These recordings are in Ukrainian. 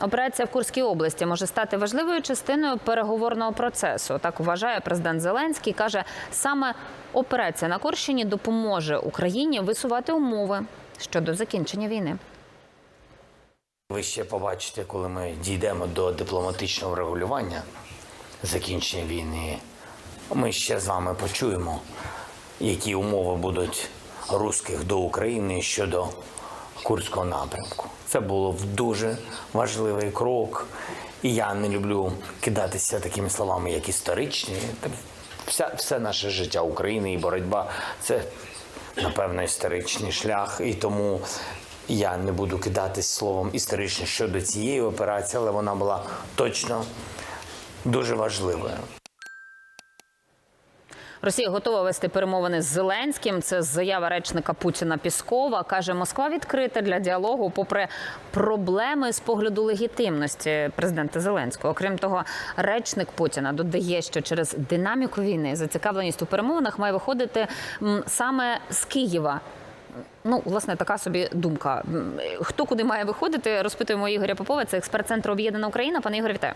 Операція в Курській області може стати важливою частиною переговорного процесу. Так вважає президент Зеленський. каже, саме операція на Курщині допоможе Україні висувати умови щодо закінчення війни. Ви ще побачите, коли ми дійдемо до дипломатичного регулювання закінчення війни. Ми ще з вами почуємо, які умови будуть русських до України щодо Курського напрямку. Це було дуже важливий крок. І я не люблю кидатися такими словами, як історичні. Вся, все наше життя України і боротьба це напевно історичний шлях. І тому я не буду кидатись словом історично щодо цієї операції, але вона була точно дуже важливою. Росія готова вести перемовини з Зеленським. Це заява речника Путіна Піскова. каже, Москва відкрита для діалогу, попри проблеми з погляду легітимності президента Зеленського. Окрім того, речник Путіна додає, що через динаміку війни зацікавленість у перемовинах має виходити саме з Києва. Ну, власне, така собі думка. Хто куди має виходити? Розпитуємо Ігоря Попова. Це експерт центру Об'єднана Україна. Пане Ігорі, вітаю.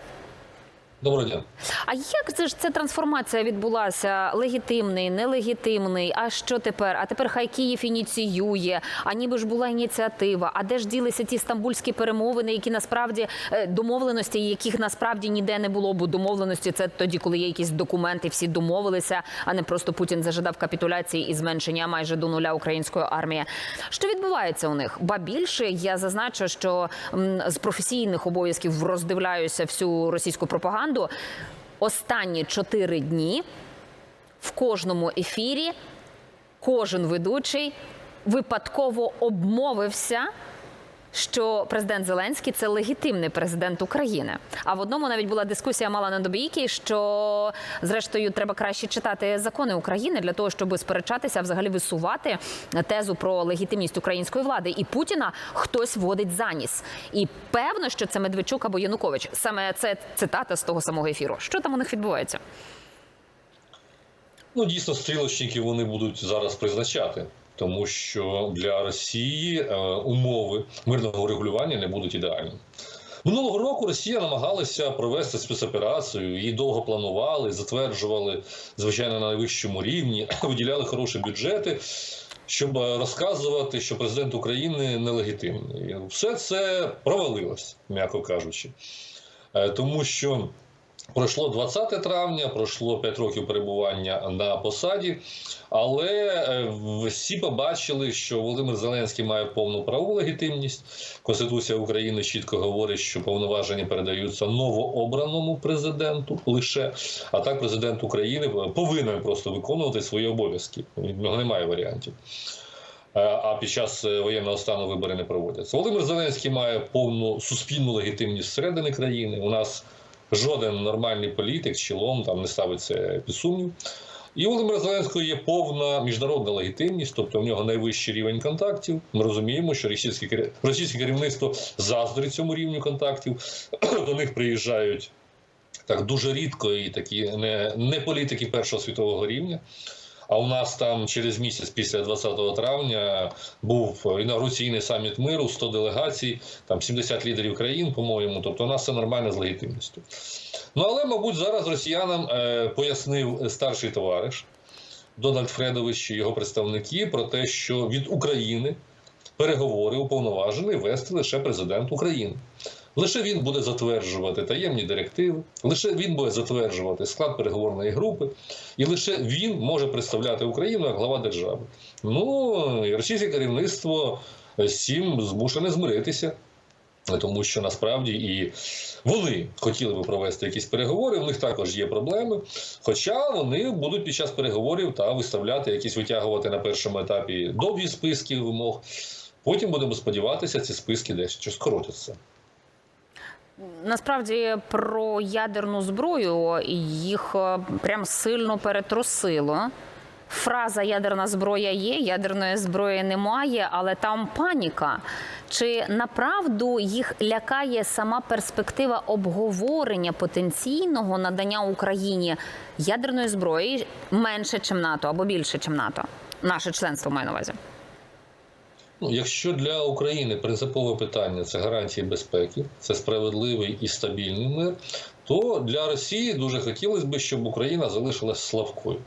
Доброго дня. А як це ж ця трансформація відбулася? Легітимний, нелегітимний? А що тепер? А тепер хай Київ ініціює. А ніби ж була ініціатива. А де ж ділися ті стамбульські перемовини, які насправді е, домовленості, яких насправді ніде не було? Бо домовленості це тоді, коли є якісь документи, всі домовилися, а не просто Путін зажадав капітуляції і зменшення майже до нуля української армії. Що відбувається у них? Ба більше я зазначу, що з професійних обов'язків роздивляюся всю російську пропаганду. Останні чотири дні в кожному ефірі кожен ведучий випадково обмовився. Що президент Зеленський це легітимний президент України. А в одному навіть була дискусія мала на добійки, що зрештою треба краще читати закони України для того, щоб сперечатися, а взагалі висувати тезу про легітимність української влади. І Путіна хтось водить за ніс. І певно, що це Медведчук або Янукович. Саме це цитата з того самого ефіру. Що там у них відбувається? Ну дійсно стрілочники вони будуть зараз призначати, тому що для Росії е, умови мирного регулювання не будуть ідеальні. Минулого року Росія намагалася провести спецоперацію, її довго планували, затверджували звичайно на найвищому рівні, виділяли хороші бюджети, щоб розказувати, що президент України нелегітимний. Все це провалилось, м'яко кажучи, Е, тому що. Пройшло 20 травня, пройшло 5 років перебування на посаді, але е, всі побачили, що Володимир Зеленський має повну правову легітимність. Конституція України чітко говорить, що повноваження передаються новообраному президенту лише. А так президент України повинен просто виконувати свої обов'язки. У нього немає варіантів. Е, А під час е, воєнного стану вибори не проводяться. Володимир Зеленський має повну суспільну легітимність всередині країни. У нас жоден нормальний політик чолом там не ставить це під сумнів. І у Володимира Зеленського є повна міжнародна легітимність, тобто в нього найвищий рівень контактів. Ми розуміємо, що російське російське керівництво заздрить цьому рівню контактів. До них приїжджають так дуже рідко і такі не, не політики Першого світового рівня. А у нас там через місяць після 20 травня був інаугураційний саміт миру, 100 делегацій, там 70 лідерів країн, по-моєму. Тобто у нас все нормально з легітимністю. Ну але, мабуть, зараз росіянам е, пояснив старший товариш Дональд Фредович і його представники про те, що від України переговори уповноважений вести лише президент України. Лише він буде затверджувати таємні директиви, лише він буде затверджувати склад переговорної групи, і лише він може представляти Україну як глава держави. Ну і російське керівництво з цим змушене змиритися. Тому що насправді і вони хотіли би провести якісь переговори, у них також є проблеми. Хоча вони будуть під час переговорів та виставляти якісь витягувати на першому етапі довгі списки вимог. Потім будемо сподіватися, ці списки дещо скоротяться. Насправді про ядерну зброю їх е, прям сильно перетрусило. Фраза ядерна зброя є, ядерної зброї немає, але там паніка. Чи направду їх лякає сама перспектива обговорення потенційного надання Україні ядерної зброї менше, ніж НАТО або більше, ніж НАТО? Наше членство маю на увазі. Ну, якщо для України принципове питання це гарантії безпеки, це справедливий і стабільний мир, то для Росії дуже хотілося б, щоб Україна залишилась слабкою.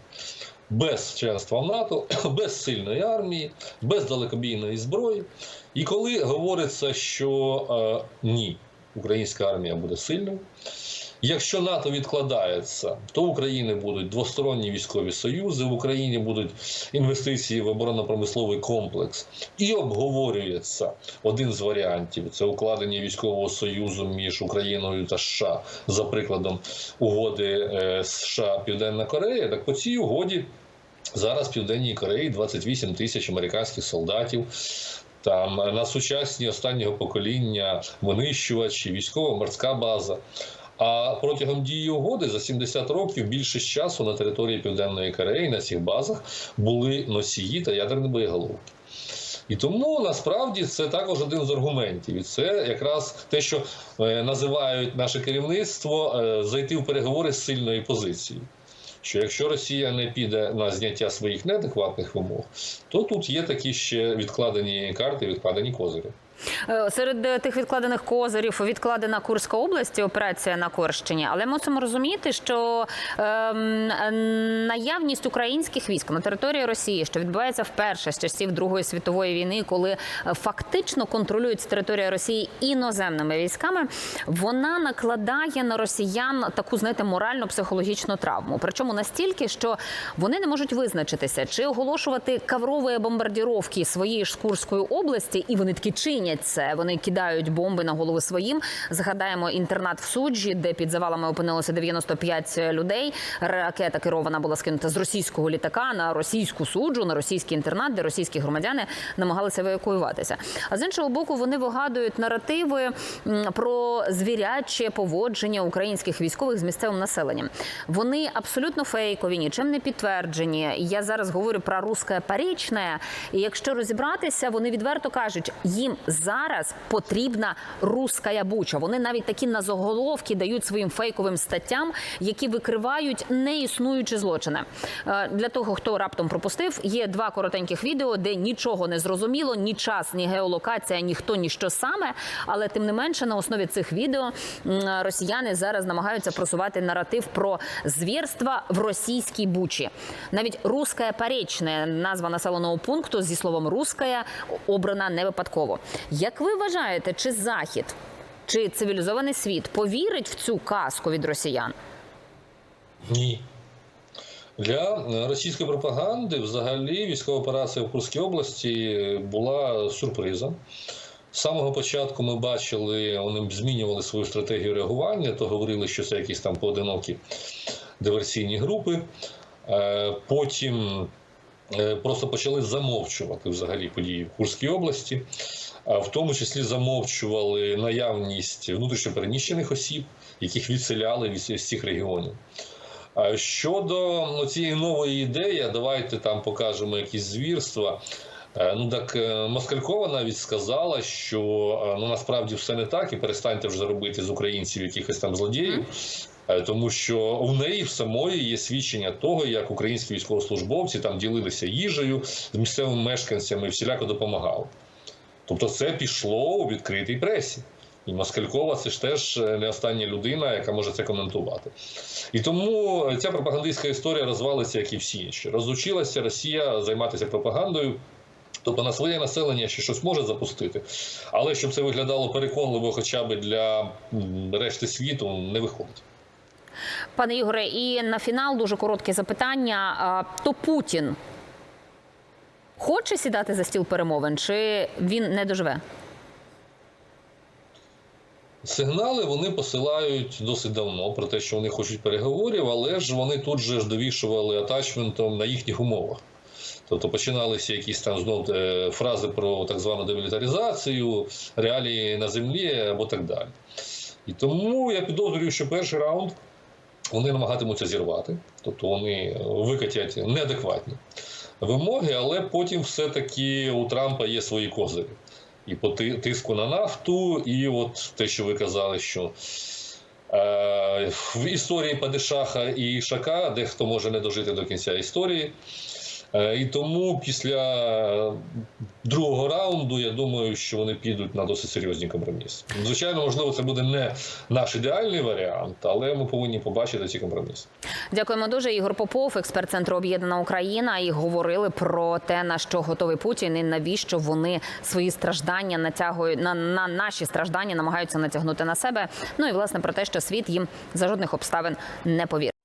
Без членства в НАТО, без сильної армії, без далекобійної зброї. І коли говориться, що е, ні, українська армія буде сильною, Якщо НАТО відкладається, то в Україні будуть двосторонні військові союзи, в Україні будуть інвестиції в оборонно-промисловий комплекс, і обговорюється один з варіантів: це укладення військового союзу між Україною та США за прикладом угоди е, США Південна Корея. Так по цій угоді зараз в Південній Кореї 28 тисяч американських солдатів. Там на сучасні останнього покоління винищувачі, військово-морська база. А протягом дії угоди за 70 років більшість часу на території Південної Кореї на цих базах були носії та ядерні боєголовки. І тому насправді це також один з аргументів. І це якраз те, що е, називають наше керівництво е, зайти в переговори з сильної позиції. Що якщо Росія не піде на зняття своїх неадекватних вимог, то тут є такі ще відкладені карти, відкладені козирі. Е, Серед е, тих відкладених козирів відкладена Курська область, операція на Корщині. Але мусимо розуміти, що ем, наявність українських військ на території Росії, що відбувається вперше з часів Другої світової війни, коли е, фактично контролюється територія Росії іноземними військами, вона накладає на росіян таку, знаєте, морально-психологічну травму. Причому настільки, що вони не можуть визначитися, чи оголошувати каврові бомбардіровки своєї ж Курської області, і вони таки чинять це. Вони кидають бомби на голови своїм. Згадаємо інтернат в суджі, де під завалами опинилося 95 людей. Ракета керована була скинута з російського літака на російську суджу, на російський інтернат, де російські громадяни намагалися евакуюватися. А з іншого боку, вони вигадують наративи про звіряче поводження українських військових з місцевим населенням. Вони абсолютно фейкові, нічим не підтверджені. Я зараз говорю про русське парічне. І якщо розібратися, вони відверто кажуть, їм зараз потрібна руська буча. Вони навіть такі на заголовки дають своїм фейковим статтям, які викривають неіснуючі злочини. Е, Для того, хто раптом пропустив, є два коротеньких відео, де нічого не зрозуміло, ні час, ні геолокація, ні хто, ні що саме. Але тим не менше, на основі цих відео росіяни зараз намагаються просувати наратив про звірства в російській бучі. Навіть руське паречне назва населеного пункту зі словом «русская» обрана не випадково. Як ви вважаєте, чи захід, чи цивілізований світ повірить в цю казку від росіян? Ні. Для е, російської пропаганди взагалі військова операція в Курській області була сюрпризом. З самого початку ми бачили, вони змінювали свою стратегію реагування, то говорили, що це якісь там поодинокі диверсійні групи. Е, Потім е, просто почали замовчувати взагалі події в Курській області, в тому числі замовчували наявність внутрішньопереміщених осіб, яких відселяли від цих регіонів. А Щодо ну, цієї нової ідеї, давайте там покажемо якісь звірства. Е, Ну так е, Москалькова навіть сказала, що е, ну насправді все не так, і перестаньте вже робити з українців якихось там злодіїв, тому що у неї в самої є свідчення того, як українські військовослужбовці там ділилися їжею з місцевими мешканцями і всіляко допомагали. Тобто, це пішло у відкритій пресі. І Москалькова це ж теж е, не остання людина, яка може це коментувати. І тому ця пропагандистська історія розвалиться, як і всі інші. Розучилася Росія займатися пропагандою. Тобто на своє населення ще щось може запустити, але щоб це виглядало переконливо, хоча б для решти світу, не виходить. Пане Ігоре, і на фінал дуже коротке запитання. То Путін хоче сідати за стіл перемовин, чи він не доживе? Сигнали вони посилають досить давно про те, що вони хочуть переговорів, але ж вони тут же ж довішували атачментом на їхніх умовах. Тобто починалися якісь там знов е, фрази про так звану демілітаризацію, реалії на землі або так далі. І тому я підозрюю, що перший раунд вони намагатимуться зірвати, тобто вони викатять неадекватні вимоги, але потім все-таки у Трампа є свої козирі. І по тиску на нафту, і от те, що ви казали, що е, в історії Падишаха і Ішака дехто може не дожити до кінця історії. Е, І тому після другого раунду я думаю, що вони підуть на досить серйозні компроміси. Звичайно, можливо, це буде не наш ідеальний варіант, але ми повинні побачити ці компроміси. Дякуємо дуже. Ігор Попов, експерт центру Об'єднана Україна, і говорили про те, на що готовий Путін, і навіщо вони свої страждання натягують на, на наші страждання, намагаються натягнути на себе. Ну і власне про те, що світ їм за жодних обставин не повірить.